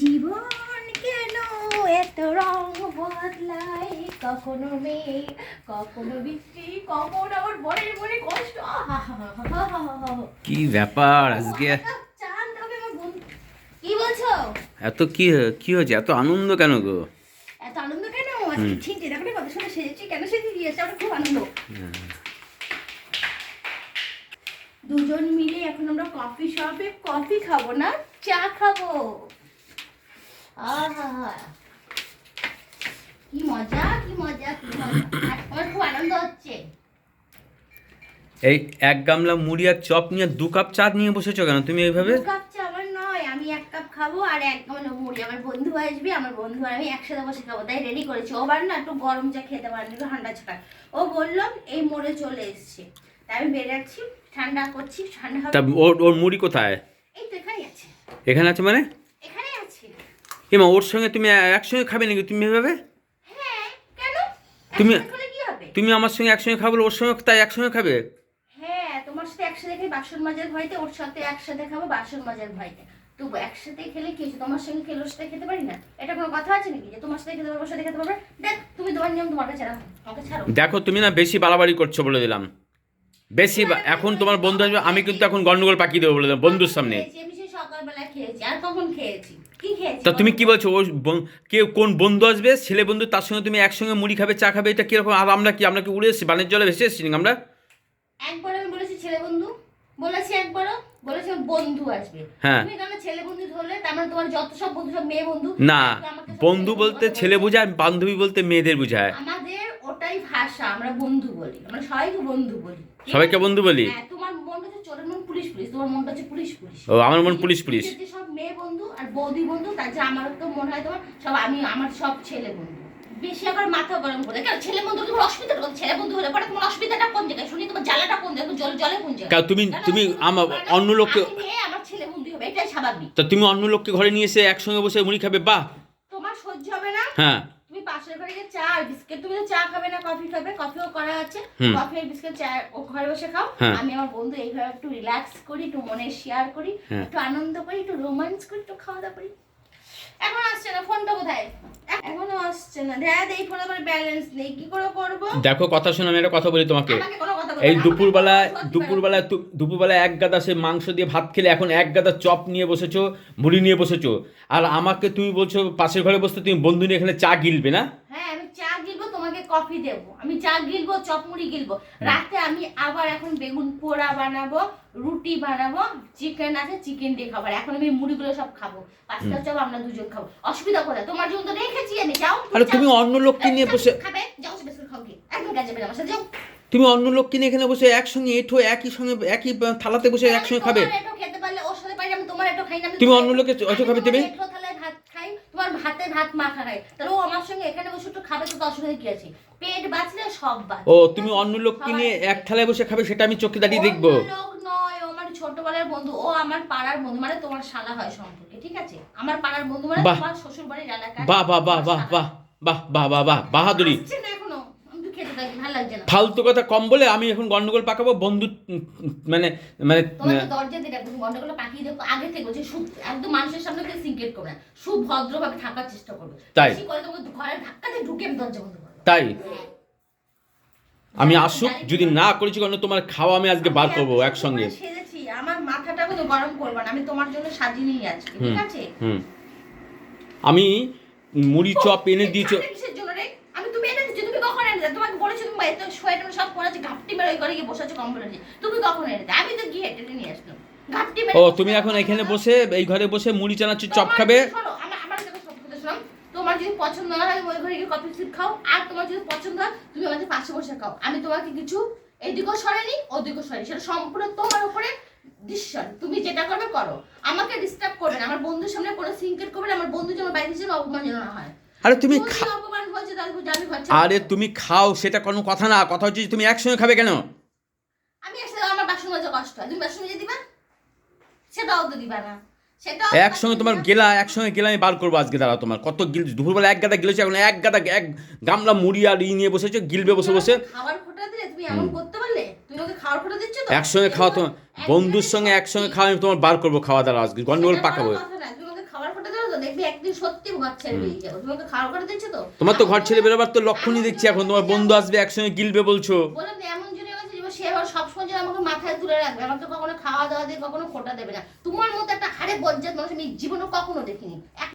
জীবন কেন এত রং বদলায়? কখনো মেঘ কখনো বৃষ্টি কখনো আমার বরের মনে কষ্ট। কি ব্যাপার আজকে? কি বলছো? এত কি কি হয়েছে? এত আনন্দ কেন গো? এত আনন্দ কেন? ঠিক দেখো না কত সময় সেজেছি কেন সেজে দিয়েছে? আমার খুব আনন্দ। দুজন মিলে এখন আমরা কফি শপে কফি খাব না চা খাব। কি মজা কি মজা কি মজা। খুব আনন্দ হচ্ছে। এই এক গামলা মুড়ি আর চপ নিয়ে দু কাপ চা নিয়ে বসেছো কেন? তুমি এইভাবে? দু কাপ চা আমার নয় আমি এক কাপ খাব আর এক মানে মুড়ি। আমার বন্ধু আসবে আমার বন্ধু আর আমি একসাথে বসে খাব তাই রেডি করেছি। ওবার না একটু গরম চা খেতে পারেন একটু ঠান্ডা চা ও বললাম এই মোড়ে চলে এসছে। তাই আমি বেরাচ্ছি ঠান্ডা করছি ঠান্ডা তা ওর ওর মুড়ি কোথায়? এই তো এখানেই আছে। এখানে আছে মানে? এমা ওর সঙ্গে তুমি একসঙ্গে খাবে নাকি? তুমি এভাবে? হ্যাঁ তুমি- তুমি আমার সঙ্গে একসঙ্গে খাব ওর সঙ্গে তাই একসঙ্গে খাবে? হ্যাঁ তোমার সাথে একসাথে খাই বাসন মাজার ভয়তে ওর সাথে একসাথে খাব বাসন মাজার ভয়তে। তো একসাথে খেলে কি হয়েছে? তোমার সঙ্গে খেলে ওর সাথে খেতে পারি না? এটা কোনো কথা আছে নাকি যে তোমার সাথে খেতে পারব ওর সাথে খেতে পারবে? দেখ তুমি তোমার নিয়ম তোমার কাছে আমাকে ছাড়ো। দেখো তুমি না বেশি বাড়াবাড়ি করছ বলে দিলাম। বেশি বা- এখন তোমার বন্ধু আসবে আমি কিন্তু এখন গন্ডগোল পাকিয়ে দেবো বলে দিলাম বন্ধুর সামনে। সকালবেলা খেয়েছি। আর কখন খেয়েছি? কি খেয়েছি তা তুমি? কি বলছো? ও কে কোন বন্ধু আসবে? ছেলে বন্ধু তার সঙ্গে তুমি একসঙ্গে মুড়ি খাবে চা খাবে এটা কীরকম? আর আমরা কি আমরা কি উড়ে এসেছি? বানের জলে ভেসে এসেছি আমরা? একবার আমি বলেছি ছেলে বন্ধু। বলেছি একবারও। বলেছি বন্ধু আসবে। হ্যাঁ। তুমি কেন ছেলে বন্ধু ধরলে? তার মানে তোমার যত সব বন্ধু সব মেয়ে বন্ধু না বন্ধু বলতে ছেলে বোঝায় বান্ধবী বলতে মেয়েদের বোঝায়। আমাদের ওটাই ভাষা আমরা বন্ধু বলি। আমরা সবাইকে বন্ধু বলি। সবাইকে বন্ধু বলি? হ্যাঁ তোমার মনটা হচ্ছে চোরের মন পুলিশ পুলিশ তোমার মনটা হচ্ছে পুলিশ পুলিশ। ও আমার মন পুলিশ পুলিশ। সব মেয়ে বন্ধু আর বৌদি বন্ধু তার যে আমার তো মনে হয় তোমার সব আমি আমার সব ছেলে বন্ধু। বেশি আবার মাথা গরম করে। কেন? ছেলে বন্ধু তোমার অসুবিধা কোন ছেলে বন্ধু হলে পরে তোমার অসুবিধাটা কোন জায়গায়? শুনি তোমার জ্বালাটা কোন জায়গায়? জল জলে কোন জায়গায়? কারণ তুমি তুমি আমার অন্য লোককে আমার ছেলে বন্ধু হবে। এটাই স্বাভাবিক। তা তুমি অন্য লোককে ঘরে নিয়ে এসে একসঙ্গে বসে মুড়ি খাবে? বাহ! তোমার সহ্য হবে না। হ্যাঁ। পাশের বাড়িতে চা আর বিস্কিট। তুমি চা খাবে না কফি খাবে কফিও করা আছে। কফি আর বিস্কিট চা ও ঘরে বসে খাও। হ্যাঁ। আমি আমার বন্ধু এইভাবে একটু রিল্যাক্স করি একটু মনে শেয়ার করি হ্যাঁ। একটু আনন্দ করি একটু রোমান্স করি একটু খাওয়া দাওয়া করি। এখন আসছে না ফোনটা কোথায়? এখনও আসছে না। দেখ এই ফোনে আমার ব্যালেন্স নেই। কি করে করব? দেখো কথা শোনো আমি একটা কথা বলি তোমাকে। আমাকে কোনো এই দুপুরবেলা দুপুরবেলা দুপুরবেলা এক গাদা সে মাংস দিয়ে ভাত খেলে এখন এক গাদা চপ নিয়ে বসেছো মুড়ি নিয়ে বসেছো। আর আমাকে তুমি বলছো পাশের ঘরে বসতে তুমি বন্ধু নিয়ে এখানে চা গিলবে না? হ্যাঁ আমি চা গিলবো তোমাকে কফি দেবো। আমি চা গিলবো চপমুড়ি গিলবো। রাতে আমি আবার এখন বেগুন পোড়া বানাবো রুটি বানাবো চিকেন আছে চিকেন দিয়ে খাবার। এখন আমি মুড়িগুলো সব খাব পাঁচটা চপ আমরা দুজন খাব। অসুবিধা কোথায়? তোমার জন্য তো রেখেছি আমি যাও। আরে তুমি অন্য লোককে নিয়ে বসে খাবে। যাও খাও কি একদম কাজে যাবে আমার সাথে যাও। তুমি অন্য লোককে নিয়ে এখানে বসে একসঙ্গে এঠো একই সঙ্গে একই থালাতে বসে একসঙ্গে খাবে? তুমি অন্য অটো আমি খাবে তুমি? তোমার ভাতে ভাত মাখা খাই তাহলে ও আমার সঙ্গে এখানে বসে একটু খাবে তো অসুবিধা কি আছে? পেট বাঁচলে সব বাঁচে। ও তুমি অন্য লোককে নিয়ে এক থালায় বসে খাবে সেটা আমি চোখে দাঁড়িয়ে দেখব। লোক নয় ও আমার ছোটবেলার বন্ধু ও আমার পাড়ার বন্ধু মানে তোমার শালা হয় সম্পর্কে ঠিক আছে? আমার পাড়ার বন্ধু মানে। তোমার শ্বশুর বাড়ির এলাকার বাহ বাহ বাহ বাহ বাহ বাহ বাহ বাহ বাহ বাহাদুরি। ফালতু কথা কম বলে আমি এখন গন্ডগোল পাকাবো বন্ধু মানে মানে দরজা দিয়ে রাখব গন্ডগুলো পাঠিয়ে দেবো আগে থেকে একদম মানুষের সামনে কেউ করবে না। সুভদ্রভাবে থাকার চেষ্টা করবে। তাই? করে তোমাকে ঘরের ধাক্কা দিয়ে ঢুকে দরজা বন্ধ করব। তাই। হ্যাঁ। আমি আসুক যদি না করেছি কারণ তোমার খাওয়া আমি আজকে বার করব একসঙ্গে। আমার মাথাটা কিন্তু গরম করবে না আমি তোমার জন্য সাজিয়ে নিয়ে আজকে ঠিক আছে? আমি মুড়ি চপ এনে দিয়েছ এই কিসের জন্য রে? আমি তুমি এনে দিচ্ছি, তুমি কখন এনে দাও? তোমাকে বলেছি তুমি এত সোয়েটার সব পরে আছে, ঘাপটি মেরে ওই ঘরে গিয়ে বসে আছো নিয়ে। তুমি কখন এনে আমি তো গিয়ে হেঁটে নিয়ে আসলাম। ও তুমি এখন এখানে বসে এই ঘরে বসে মুড়ি চানাচুর চপ খাবে। তোমার যদি পছন্দ না হয় ওই ঘরে গিয়ে কফি স্যুপ খাও আর তোমার যদি পছন্দ হয় তুমি আমাদের পাশে বসে খাও। আমি তোমাকে কিছু এদিকেও সরাইনি ওদিকেও সরাইনি। সেটা সম্পূর্ণ তোমার উপরে ডিসিশন তুমি যেটা করবে করো। আমাকে ডিস্টার্ব করবে না। আমার বন্ধুর সামনে কোনো সিঙ্কেট করবে না। আমার বন্ধু যেন বাইরে যেন অপমান যেন না হয়। আরে তুমি আরে তুমি খাও সেটা কোনো কথা না। কথা হচ্ছে তুমি একসঙ্গে খাবে কেন? আমি একসাথে আমার বাসন মাজা কষ্ট হয়। তুমি বাসন মেজে দিবা? সেটাও তো দিবা না। একসঙ্গে তোমার গেলা একসঙ্গে গেলা আমি বার করব আজকে দাঁড়া তোমার। কত গিল দুপুরবেলা এক গাদা গিলেছে এখন এক গাদা এক গামলা মুড়ি আর ই নিয়ে বসেছো গিলবে বসে বসে। একসঙ্গে খাওয়া তোমার বন্ধুর সঙ্গে একসঙ্গে খাওয়া আমি তোমার বার করব খাওয়া দাওয়া আজকে। গন্ডগোল পাকাবো। দেখবি একদিন সত্যি ঘর ছেড়ে বেরিয়ে যাব। তোমাকে খাওয়ার খোটা দিচ্ছে তো? তোমার তো ঘর ছেড়ে বেরোবার তো লক্ষণই দেখছি এখন। তোমার বন্ধু আসবে একসঙ্গে গিলবে বলছো। বললাম এমন যে সে আবার সবসময় যেন আমাকে মাথায় তুলে রাখবে। আমাকে কখনো খাওয়া দাওয়া দিয়ে কখনো খোটা দেবে না। তোমার মতো একটা হারে বজ্জাত মানুষ আমি জীবনে কখনো দেখিনি।